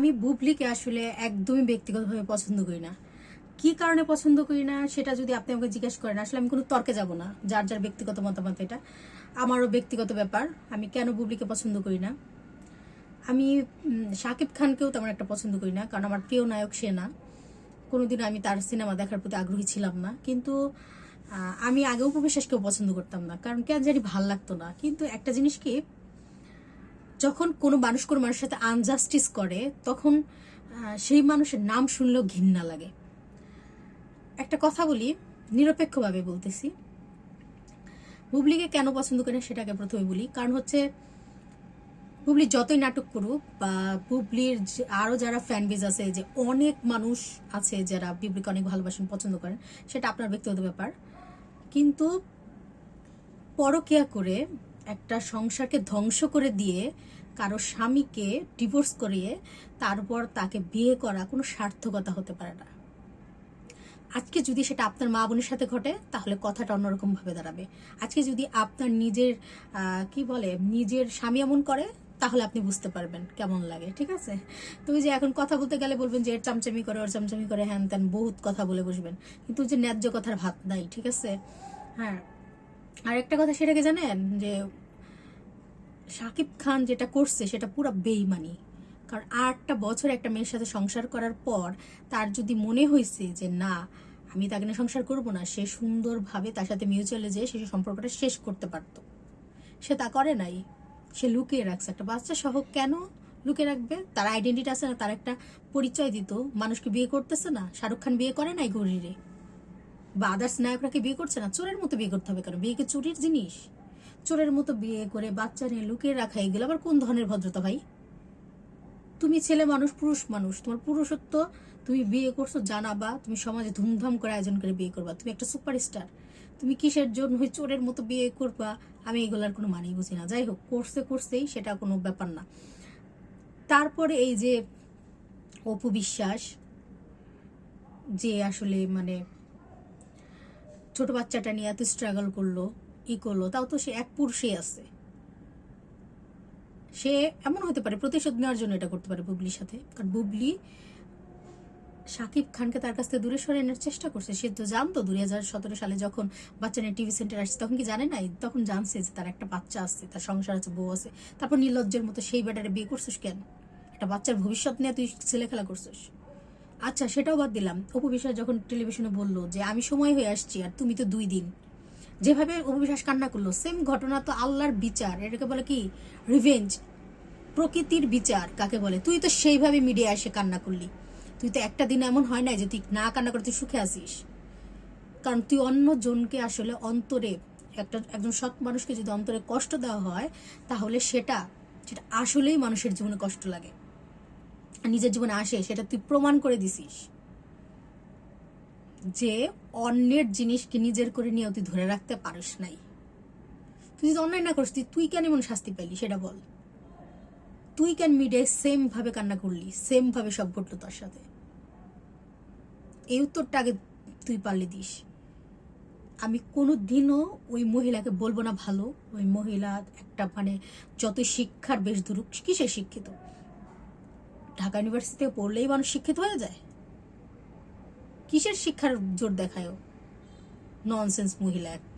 আমি বুবলিকে আসলে একদমই ব্যক্তিগতভাবে পছন্দ করি না। কি কারণে পছন্দ করি না সেটা যদি আপনি আমাকে জিজ্ঞেস করেন, আসলে আমি কোনো তর্কে যাব না, যার যার ব্যক্তিগত মতামত এটা। আমারও ব্যক্তিগত ব্যাপার, আমি কেন বুবলিকে পছন্দ করি না? আমি শাকিব খানকেও তেমন একটা পছন্দ করি না, কারণ আমার প্রিয় নায়ক সে না। কোনোদিন আমি তার সিনেমা দেখার প্রতি আগ্রহী ছিলাম না, কিন্তু আমি আগেও উপবিশ্বাসকেও পছন্দ করতাম না, কারণ কেন জানি ভালো লাগতো না। কিন্তু একটা জিনিস কি যখন কোনো মানুষ কোনো মানুষের সাথে আনজাস্টিস করে, তখন সেই মানুষের নাম শুনলেও ঘৃণা লাগে। একটা কথা বলি, নিরপেক্ষভাবে বলতেছি। বুবলিকে কেন পছন্দ করে সেটাকে প্রথমে বলি। কারণ হচ্ছে বুবলি যতই নাটক করুক বা বুবলির আরও যারা ফ্যান বেজ আছে, যে অনেক মানুষ আছে যারা বুবলিকে অনেক ভালোবাসেন, পছন্দ করেন, সেটা আপনার ব্যক্তিগত ব্যাপার। কিন্তু পরকিয়া করে একটা সংসারকে ধ্বংস করে দিয়ে কারও স্বামীকে ডিভোর্স করিয়ে তারপর তাকে বিয়ে করা কোনো সার্থকতা হতে পারে না। আজকে যদি সেটা আপনার মা বোনের সাথে ঘটে, তাহলে কথাটা অন্যরকম ভাবে দাঁড়াবে। আজকে যদি আপনার নিজের কি বলে, নিজের স্বামী এমন করে, তাহলে আপনি বুঝতে পারবেন কেমন লাগে, ঠিক আছে? তুমি যে এখন কথা বলতে গেলে বলবেন যে, এর চামচামি করে, ওর চামচামি করে, হ্যান ত্যান, বহুত কথা বলে বসবেন। কিন্তু যে ন্যায্য কথার ভাত নাই, ঠিক আছে? হ্যাঁ। আর একটা কথা সেটাকে জানেন যে শাকিব খান যেটা করছে সেটা পুরো বেইমানি। কারণ আটটা বছর একটা মেয়ের সাথে সংসার করার পর তার যদি মনে হয়েছে যে, না, আমি তাকে নিয়ে সংসার করব না, সে সুন্দরভাবে তার সাথে মিউচুয়ালে যেয়ে সে সম্পর্কটা শেষ করতে পারত। সে তা করে নাই। সে লুকিয়ে রাখছে। একটা বাচ্চা সহ কেন লুকিয়ে রাখবে? তার আইডেন্টিটি আছে না, তার একটা পরিচয় দিত। মানুষকে বিয়ে করতেছে না। শাহরুখ খান বিয়ে করে নাই গরিরে বা আদার্স নায়করা কি বিয়ে করছে না। চোরের মতো বিয়ে করতে হবে কেন? বিয়ে কি চুরির জিনিস? চোরের মতো বিয়ে করে বাচ্চা নিয়ে লুকিয়ে রাখা এগুলো আবার কোন ধরনের ভদ্রতা ভাই? তুমি ছেলে মানুষ, পুরুষ মানুষ, তোমার পুরুষত্ব তুমি বিয়ে করছ, জানাবা, তুমি সমাজে ধুমধাম করে আয়োজন করে বিয়ে করবা, তুমি একটা সুপারস্টার, তুমি কিসের জন্য ওই চোরের মতো বিয়ে করবা? আমি এগুলার কোনো মানেই বুঝি না। যাই হোক, করছে, করছেই, সেটা কোনো ব্যাপার না। তারপরে এই যে অপু বিশ্বাস, যে আসলে মানে ছোট বাচ্চাটা নিয়ে এত স্ট্রাগল করল ই করল? তাও তো সে এক পুরুষে আছে। সে এমন হতে পারে, প্রতিশোধ নেওয়ার জন্য এটা করতে পারে বুবলির সাথে। কারণ বুবলি শাকিব খানকে তার কাছ থেকে দূরে সরে আনার চেষ্টা করছে। সে তো জানতো দুই হাজার সতেরো সালে যখন বাচ্চা নিয়ে টিভি সেন্টার আসছে, তখন কি জানে নাই? তখন জানছে যে তার একটা বাচ্চা আছে, তার সংসার আছে, বউ আছে। তারপর নির্লজ্জের মতো সেই ব্যাটারে বিয়ে করছিস কেন? একটা বাচ্চার ভবিষ্যৎ নিয়ে তুই ছেলে খেলা করছিস। আচ্ছা সেটাও বাদ দিলাম। অপু যখন টেলিভিশনে বলল যে, আমি সময় হয়ে আসছি, আর তুমি তো দুই দিন। যেভাবে অপু বিশ্বাস কান্না করল সেম ঘটনা তো আল্লাহর বিচার, এটাকে বলে কি? রিভেঞ্জ প্রকৃতির বিচার কাকে বলে? তুই তো সেইভাবে মিডিয়ায় এসে কান্না করলি। তুই তো একটা দিন এমন হয় নাই যে তুই না কান্না করে তুই সুখে আসিস কারণ তুই অন্য জনকে আসলে অন্তরে, একটা, একজন সৎ মানুষকে যদি অন্তরে কষ্ট দেওয়া হয়, তাহলে সেটা সেটা আসলেই মানুষের জীবনে কষ্ট লাগে। নিজের জীবনে আসে, সেটা তুই প্রমাণ করে দিছিস। যে অন্যের জিনিসকে নিজের করে নিয়ে তুই ধরে রাখতে পারিস নাই। তুই যদি অন্যায় না করিস, তুই কেন এমন শাস্তি পেলি সেটা বল। তুই কেন মিডিয়ায় সেম ভাবে কান্না করলি সেম ভাবে সব ঘটলো তার সাথে? এই উত্তরটা আগে তুই পারলে দিস। আমি কোনো দিনও ওই মহিলাকে বলব না ভালো। ওই মহিলা একটা মানে যত শিক্ষার বেশ ধরুক, কিসে শিক্ষিত? ঢাকা ইউনিভার্সিটিতে পড়লেই মানুষ শিক্ষিত হয়ে যায়। কিসের শিক্ষার জোর দেখায় ননসেন্স মহিলা একটা।